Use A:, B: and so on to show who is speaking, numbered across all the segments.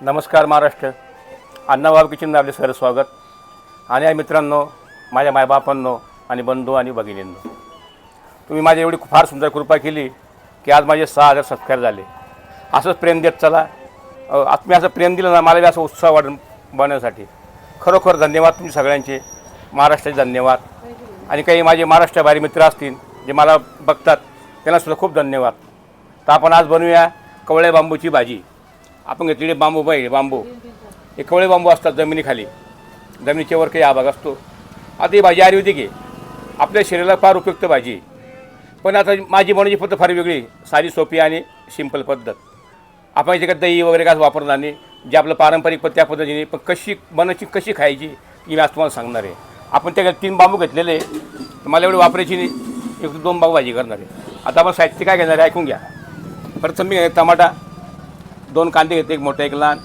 A: नमस्कार महाराष्ट्र. अण्णाबाब किचन आपले सर स्वागत. आणि या मित्रांनो माझ्या मायबापांनो आणि बंधू आणि भगिनींनो. तुम्ही माझी एवढी फार सुंदर कृपा केली की आज माझे सहा हजार सबस्क्राईब झाले. असंच प्रेम देत चला. आज तुम्ही असं प्रेम दिलं ना मला बी असं उत्साह वाढ बनवण्यासाठी. खरोखर धन्यवाद तुम्ही सगळ्यांचे. महाराष्ट्राचे धन्यवाद. आणि काही माझे महाराष्ट्राबाहेर मित्र असतील जे मला बघतात त्यांना सुद्धा खूप धन्यवाद. तर आपण आज बनवूया कवळे बांबूची भाजी. आपण घेतलेले बांबू पाहिजे बांबू. हे कवळे बांबू असतात जमिनीखाली. जमिनीच्या वर काही आभाग असतो. आता ही भाजी आयुर्वेदिक आहे आपल्या शरीराला फार उपयुक्त भाजी. पण आता माझी बनवण्याची पद्धत फार वेगळी. साधी सोपी आणि सिंपल पद्धत. आपण याच्याकडे दही वगैरे काय वापरणार नाही. जे आपलं पारंपरिक पण त्या पद्धतीने पण कशी बनवायची कशी खायची ही मी आज तुम्हाला सांगणार आहे. आपण त्या तीन बांबू घेतलेले मला एवढी वापरायची नाही. एक दोन बांबू भाजी करणार आहे. आता आपण साहित्य काय घेणार आहे ऐकून घ्या. प्रथम मी टमाटा. दोन कांदे घेते एक मोठा एक लहान.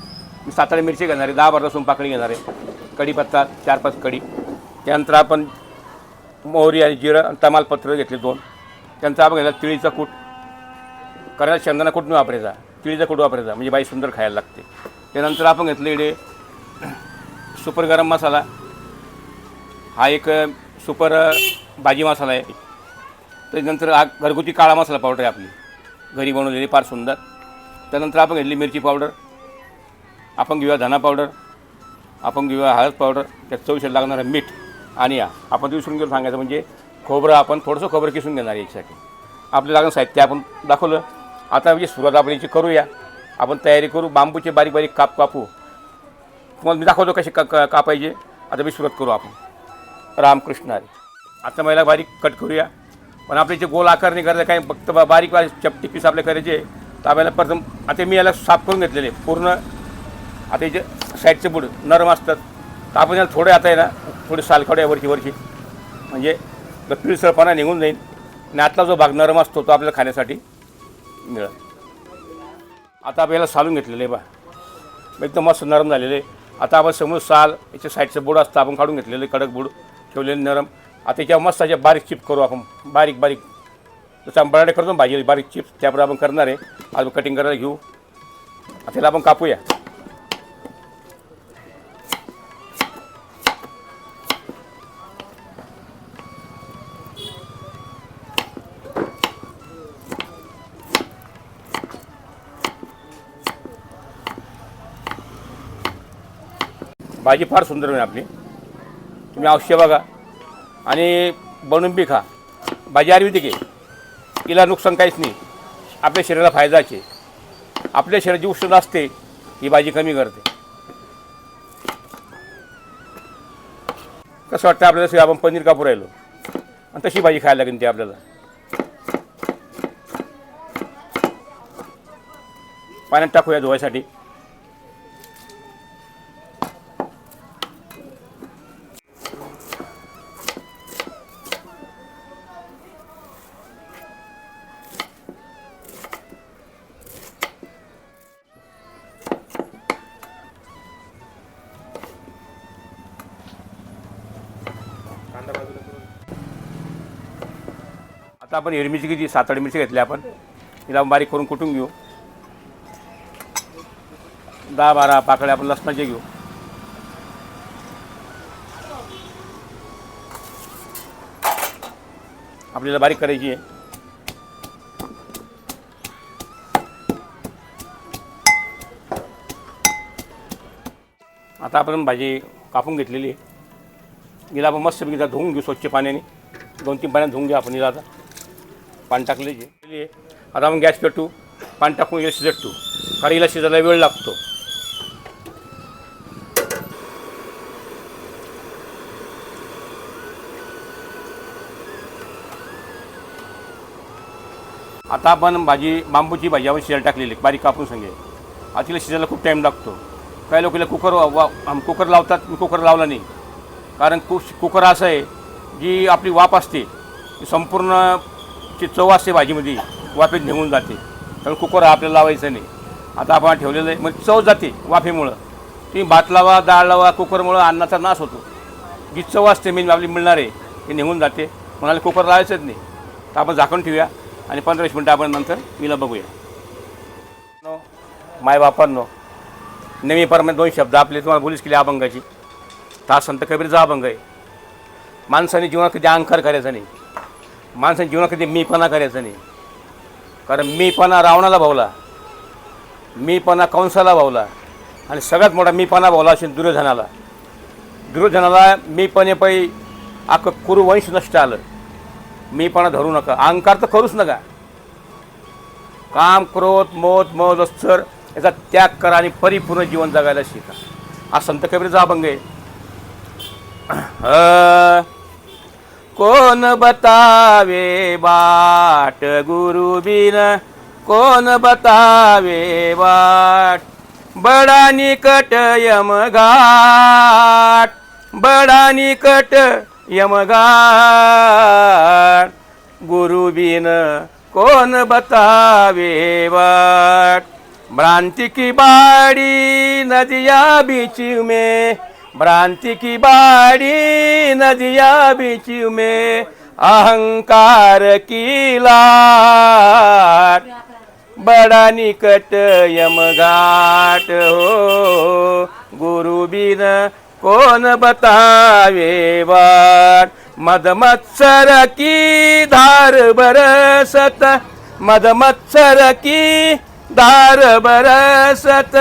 A: मी सात आठ मिरची घेणार आहे दहा बारा लसूण पाकळी घेणार आहे. कढीपत्ता चार पाच कढी. त्यानंतर आपण मोहरी आणि जिरं आणि तमालपत्र घेतले दोन. त्यानंतर आपण घेतला तिळीचा कूट. करायला शेंगदाणा कूट नाही वापरायचा? तिळीचा कूट वापरायचा म्हणजे बाई सुंदर खायला लागते. त्यानंतर आपण घेतले इकडे सुपर गरम मसाला. हा एक सुपर भाजी मसाला आहे. त्यानंतर हा घरगुती काळा मसाला पावडर आहे आपली. घरी बनवलेली फार सुंदर. त्यानंतर आपण घेतली मिरची पावडर. आपण घेऊया धना पावडर. आपण घेऊया हळद पावडर. त्यात चौशे लागणारं मीठ आणि या. आपण ते विसरून घेऊन सांगायचं म्हणजे खोबरं आपण थोडंसं खोबरं किसून घेणार याच्यासाठी. आपलं लागणं साहित्य आपण दाखवलं. आता म्हणजे सुरुवात आपण याची करूया. आपण तयारी करू. बांबूचे बारीक बारीक काप कापू. तुम्हाला मी दाखवतो कसे का कापायचे. आता मी सुरुवात करू आपण. रामकृष्ण हरी. आता महिला बारीक कट करूया. पण आपले जे गोल आकार नाही करायचं काही फक्त बारीक बारीक चपटी पीस आपले करायचे. ताब्याला आपल्याला प्रथम आता मी याला साफ करून घेतलेले पूर्ण आता याचे साईडचे बुड नरम असतात. तर आपण याला थोडे आता आहे ना थोडी साल काढूया वरची वरची. म्हणजे पिळसळपणा पिळसरपणा निघून जाईल. आणि आतला जो भाग नरम असतो तो आपल्याला खाण्यासाठी मिळेल. आता आपण याला सालून घेतलेलं आहे बा एकदम मस्त नरम झालेले. आता आपण समोर साल याचे साईडचं बुड असतं आपण काढून घेतलेले कडक बुड ठेवलेले नरम. आता याच्या मस्त अशा बारीक चिप करू आपण. बारीक बारीक. जसं आपण बराडे करतो ना भाजी बारीक चिप्स त्याप्रमाणे आपण करणार आहे. आज कटिंग करायला घेऊ. त्याला आपण कापूया. भाजी फार सुंदर होईल आपली. तुम्ही अवश्य बघा. आणि बनवून बी खा. भाजी आयुर्वेदिक आहे. तिला नुकसान काहीच नाही. आपल्या शरीराला फायदाचे आपल्या शरीराची उष्णता असते ही भाजी कमी करते. कसं वाटतं आपल्याला आपण पनीर कापूर राहिलो. आणि तशी भाजी खायला लागेल ती आपल्याला. पाण्यात टाकूया धुवायसाठी. आता आपण हिरवी किती सात आठ मिरची घेतली आपण. तिला बारीक करून कुटून घेऊ. दहा बारा पाकळ्या आपण लसणाचे घेऊ. आपल्याला बारीक करायची आहे. आता आपण भाजी कापून घेतलेली आहे. हिला आपण मस्त धुवून घेऊ स्वच्छ पाण्याने. दोन तीन पाण्यात धुवून घेऊ आपण हिला आता. पाणी टाकले आता आपण गॅस पेटू पाणी टाकून हिला शिजटू. ठेवू शिजायला वेळ लागतो. आता आपण भाजी बांबूची भाजी आपण शिजायला टाकलेली बारीक कापून सांगे. आता तिला शिजायला खूप टाईम लागतो. काही लोक कुकर वा कुकर लावतात मी कुकर लावला नाही. कारण कु कुकर असं आहे जी आपली वाफ असते संपूर्ण ती चव असते भाजीमध्ये वाफेत निघून जाते. कारण कुकर हा आपल्याला लावायचं नाही. आता आपण ठेवलेलं आहे मग चव जाते वाफेमुळं. तुम्ही भात लावा डाळ लावा कुकरमुळं अन्नाचा नाश होतो. जी चव असते मेन आपली मिळणार आहे ती निघून जाते. कोणाला कुकर लावायचंच नाही. तर आपण झाकून ठेवूया आणि पंधरा वीस मिनटं आपण नंतर मीला बघूया. माय बापांनो नेहमी परमे दोन शब्द आपले तुम्हाला बोलीच केले अभंगाची. तास संत कबीरचा अभंग आहे. माणसाने जीवनात कधी अहंकार करायचा नाही. माणसाने जीवनात कधी मीपणा करायचा नाही. कारण मीपणा रावणाला भावला. मीपणा कंसाला भावला. आणि सगळ्यात मोठा मीपणा भावला असेल दुर्योधनाला. दुर्योधनाला मीपणे पै अख्खं कुरुवंश नष्ट आलं मीपणा धरू नका. अहंकार तर करूच नका. काम क्रोध मोत मोद अस्तर याचा त्याग करा आणि परिपूर्ण जीवन जगायला शिका. हा संत कबीरचा अभंग आहे. कोण बतावे बाट गुरु बिन कोण बतावे बाट बडा निकट यमघाट बडा निकट यमघाट गुरु बिन कोण बतावे बाट भ्रांति की बाड़ी नदिया बीच में भ्रांति की बाड़ी नदिया बीच में अहंकार की लाट बड़ा निकट यमघाट हो गुरु बिन कोण बतावे वाट मदमत्सर की धार बरसत मदमत्सर की धार बरसत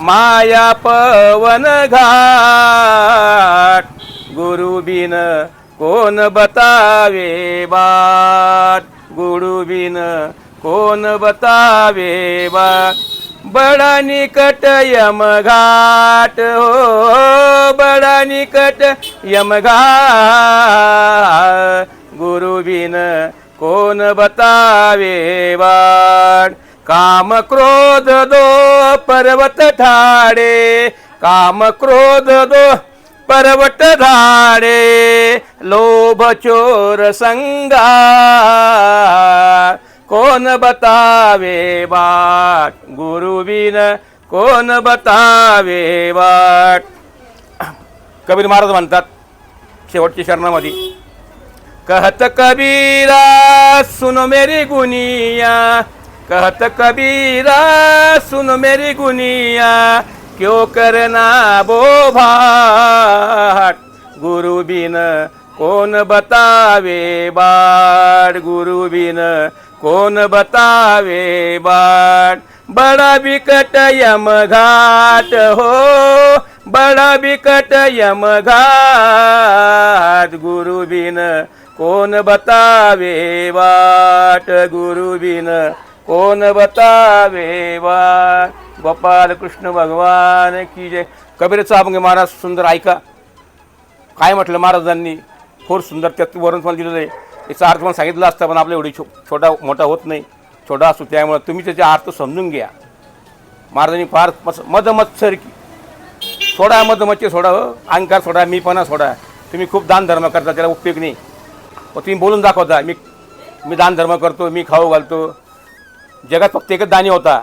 A: माया पवन घाट गुरु बिन कोण बतावे बाट गुरु बिन कोण बतावे बाट बडा निकट यमघाट हो बडा निकट यमघाट गुरु बिन कोण बतावे बाट काम क्रोध दो पर्वत ठाडे काम क्रोध दो पर्वत धाडे लोभ चोर संगा कोण बतावे वाट? गुरुबीन कोण बतावे वाट? कबीर महाराज म्हणतात शेवटच्या शरणामध्ये कहत कबीरा सुन मेरी गुनिया कहत कबीरा सुन मेरी गुनिया क्यों करना बो भाट? गुरु बिन कौन बतावे बाट गुरु बिन कौन बतावे बाट बड़ा बिकट यम घाट हो बड़ा बिकट यम घाट। गुरु बिन कौन बतावे बाट गुरु बिन कोण बतावे बाट गोपाल कृष्ण भगवान की जय. कबीरचा अभंग महाराज सुंदर ऐका. काय म्हटलं महाराजांनी? फोर सुंदर त्यात वरून तुम्हाला दिलेलं आहे. याचा अर्थ पण सांगितला असतं पण आपल्या एवढी छो छोटा मोठा होत नाही. छोटा असतो त्यामुळं तुम्ही त्याचा अर्थ समजून घ्या. महाराजांनी फार मस मदमत्सर की. सोडा मदमच्चे सोडा हो. अहंकार सोडा मीपणा सोडा. तुम्ही खूप दान धर्म करता त्याला उपयोग नाही. तुम्ही बोलून दाखवता मी मी दान धर्म करतो मी खाऊ घालतो. जगात फक्त एकच दानी होता.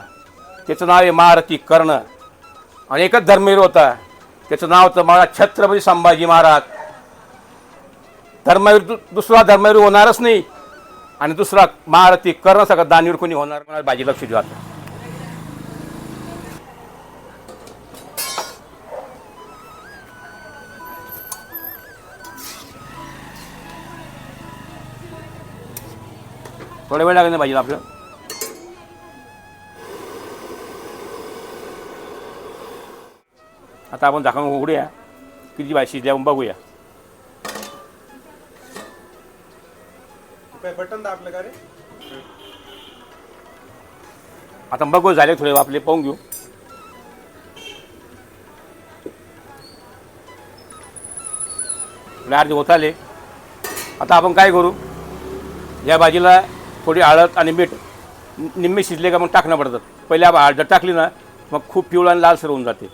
A: त्याचं नाव आहे महारथी कर्ण. आणि एकच धर्मवीर होता. त्याचं नाव होतं महाराज छत्रपती संभाजी महाराज. धर्मवीर दु- दुसरा धर्मवीर होणारच नाही. आणि दुसरा महारथी कर्ण सगळं दानवीर कोणी होणार म्हणा बाजी लक्ष द्या. आता. वेळ लागेल ना भाजीला आपलं आता आपण झाकण उघडूया. किती भाजी शिजल्या बघूया.
B: काय बटन दाबलं का रे?
A: आता बघू झाले थोडे आपले पाहून घेऊ. थोडे अर्धे होत आले. आता आपण काय करू? या भाजीला थोडी हळद आणि मीठ निम्मे शिजले का मग टाकणं पडतात पहिले आपण हळद टाकली ना मग खूप पिवळं आणि लालसर होऊन जाते.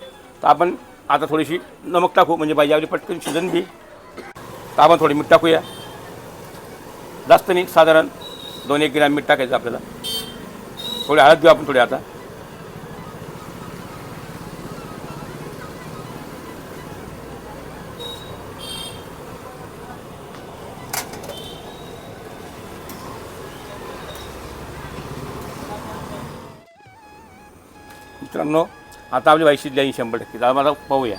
A: तर आपण आता थोडीशी नमक टाकू म्हणजे भाजी आपली पटकन शिजन बी तर आपण थोडी मीठ टाकूया. जास्त नाही साधारण दोन एक ग्रॅम मीठ टाकायचं आपल्याला. थोडी हळद घेऊ आपण थोडी आता. मित्रांनो आता आपली भाई शिजली शंभर टक्के. आम्हाला पाहूया.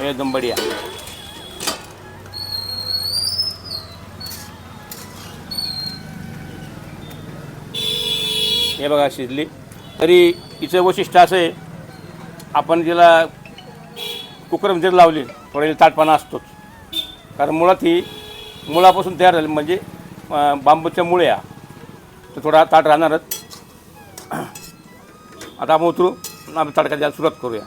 A: एकदम बढिया हे बघा शिजली. तरी हिचं वैशिष्ट्य असं आहे आपण तिला कुकरमध्ये जर लावली थोडा ताटपणा असतोच. कारण मुळात ही मुळापासून तयार झाली म्हणजे बांबूच्या मुळ्या. तर थोडा ताट राहणारच. आता आपण उतरू. आपण तडका द्यायला सुरुवात करूया.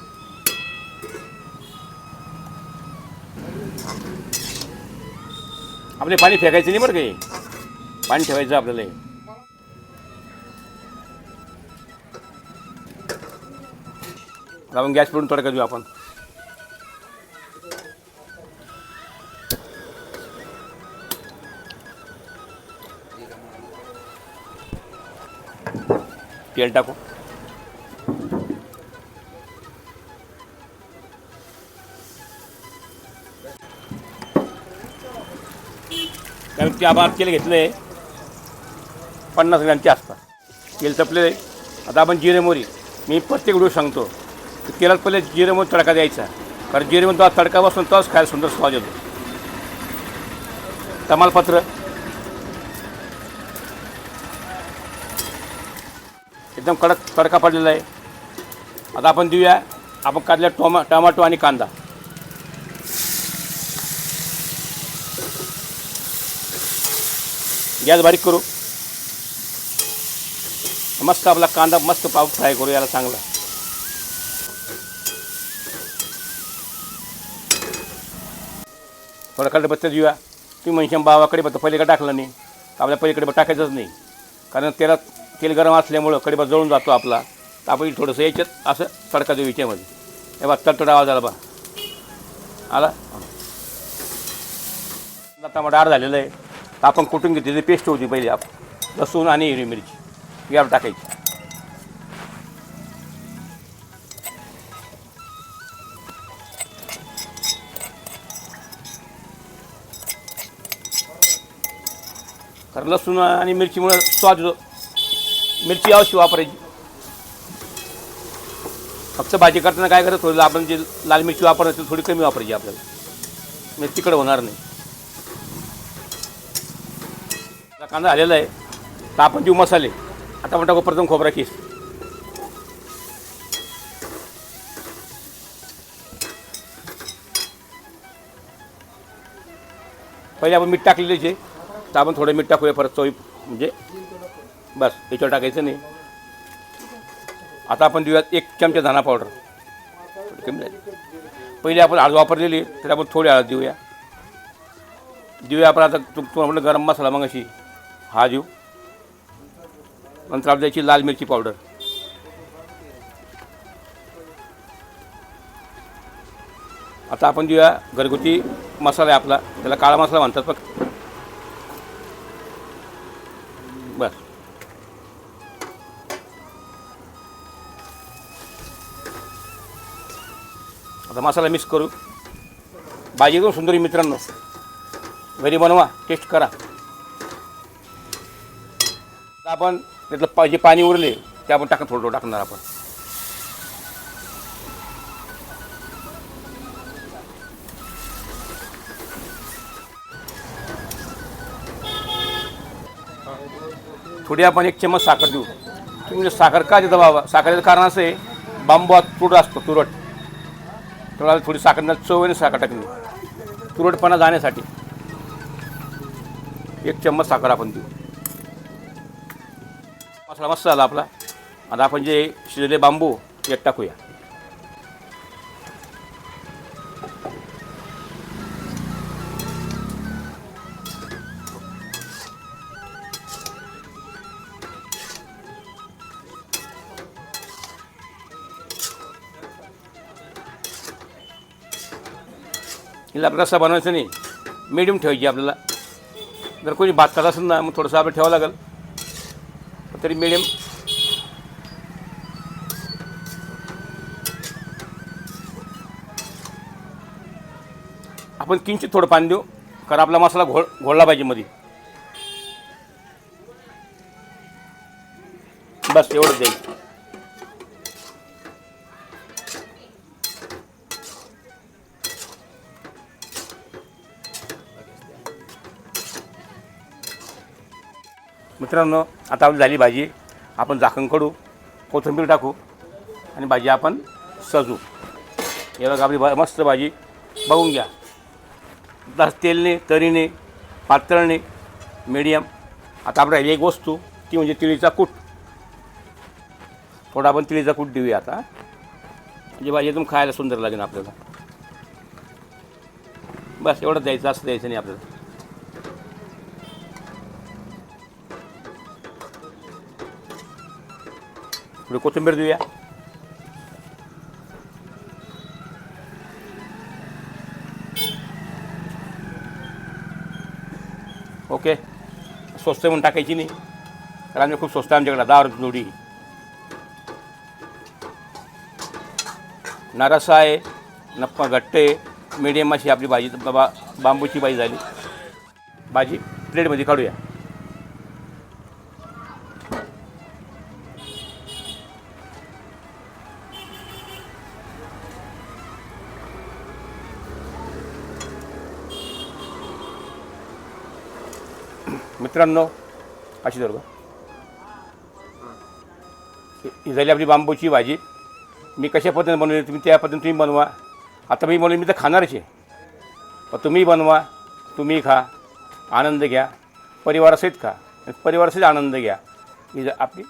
A: आपले पाणी फेकायचं नाही बरं काही पाणी ठेवायचं आपल्याला आपण गॅस पडून तडका देऊ आपण. तेल टाकू. कारण ते आपण तेल घेतलं आहे पन्नास ग्रॅमचे असतात तेल तपले आता आपण जिरे मोरी मी प्रत्येक व्हिडिओ सांगतो की तेलात पहिले जिरे मोरी तडका द्यायचा. कारण जिरे मोरी तेव्हा तडका बसून तोच खायला सुंदर स्वाद येतो. तमालपत्र. एकदम कडक तडका पडलेला आहे. आता आपण देऊया आपण काढल्या टोमा टमाटो आणि कांदा. गॅस बारीक करू. मस्त आपला कांदा मस्त पाव फ्राय करू याला चांगला. थोडा कडे देऊया तुम्ही म्हणशान बावाकडे बत्ता पलीकडे टाकलं नाही. आपल्या पलीकडे टाकायचंच नाही. कारण तेलात तेल गरम असल्यामुळं कडीबा जळून जातो आपला. तर आपण थोडंसं याच्यात असं तडका देऊ याच्यामध्ये हे बा तडतड आवाज आला बा आला? टमाटा आड झालेलं आहे. आपण कुठून ती पेस्ट होती पहिली आप लसूण आणि हिरवी मिरची. यावर टाकायची. कारण लसूण आणि मिरचीमुळे स्वाद येतो. मिरची अवश्य वापरायची. फक्त भाजी करताना काय करत थोडी आपण जे लाल मिरची वापरायची थोडी कमी वापरायची आपल्याला. म्हणजे तिकडं होणार नाही. कांदा आलेला आहे. तर आपण देऊ मसाले. आता आपण टाकू प्रथम खोबरा किस पहिले आपण मीठ टाकलेले जे. तर आपण थोडं मीठ टाकूया परत चवी म्हणजे बस याच्यावर टाकायचं नाही. आता आपण देऊया एक चमचा धना पावडर. कमी पहिले आपण हळद वापरलेली तर आपण थोडी हळद देऊया. देऊया आपण आता तु तुम्हाला गरम मसाला मग अशी. हा देऊ नंतर आपल्या द्यायची लाल मिरची पावडर आता आपण देऊया घरगुती मसाला आहे आपला. त्याला काळा मसाला म्हणतात फक्त बस. आता मसाला मिक्स करू. भाजी करून सुंदर मित्रांनो. घरी बनवा टेस्ट करा. आपण त्यातलं पा जे पाणी उरले ते आपण टाकून थोडं थोडं टाकणार आपण. थोडी आपण एक चम्मच साखर देऊ. तुम्ही म्हणजे साखर का देता बाबा? साखरेचं कारण असं आहे बांबू तुरट असतो तुरट. तर थोडी साखर चव आणि साखर टाकली तुरटपणा जाण्यासाठी. एक चम्मच साखर आपण देऊ. मसाला मस्त झाला आपला. आता आपण जे शिजलेले बांबू एक टाकूया. हिला रस्सा बनवायचा नाही. मिडियम ठेवायची आपल्याला. जर कोणी भात खात असेल ना मग थोडंसं आपण ठेवावं लागेल. तरी मिडियम आपण किंचित थोडं पाणी देऊ कारण आपला मसाला घोळ घोळला पाहिजे मध्ये बस एवढंच द्यायचं मित्रांनो आता आपली झाली भाजी. आपण झाकण काढू कोथिंबीर टाकू आणि भाजी आपण सजू. हे बघा आपली भा मस्त भाजी. बघून घ्या. दस तेलने तरीने पातळने मीडियम आता आपण राहिली एक वस्तू ती म्हणजे तिळीचा कूट. थोडा आपण तिळीचा कूट देऊया आता. म्हणजे भाजी एकदम खायला सुंदर लागेल आपल्याला. बस एवढं द्यायचं असं द्यायचं नाही आपल्याला. थोडी कोथिंबीर देऊया. ओके. स्वस्त म्हणून टाकायची नाही. कारण खूप स्वस्त आहे आमच्याकडे. दहा रुपये जोडी. नारसा आहे नप्पा घट्टे मिडियम अशी आपली भाजी. बाबा बांबूची भाजी झाली. भाजी प्लेटमध्ये काढूया. मित्रांनो अशी धरू का? ही- झाली आपली बांबूची भाजी. मी कशा पद्धतीने बनवली तुम्ही त्या पद्धतीने तुम्ही बनवा. आता मी बनवली मी तर खाणारच आहे. पण तुम्ही बनवा तुम्ही खा आनंद घ्या परिवारासहित खा. परिवारासहित आनंद घ्या. ही आपली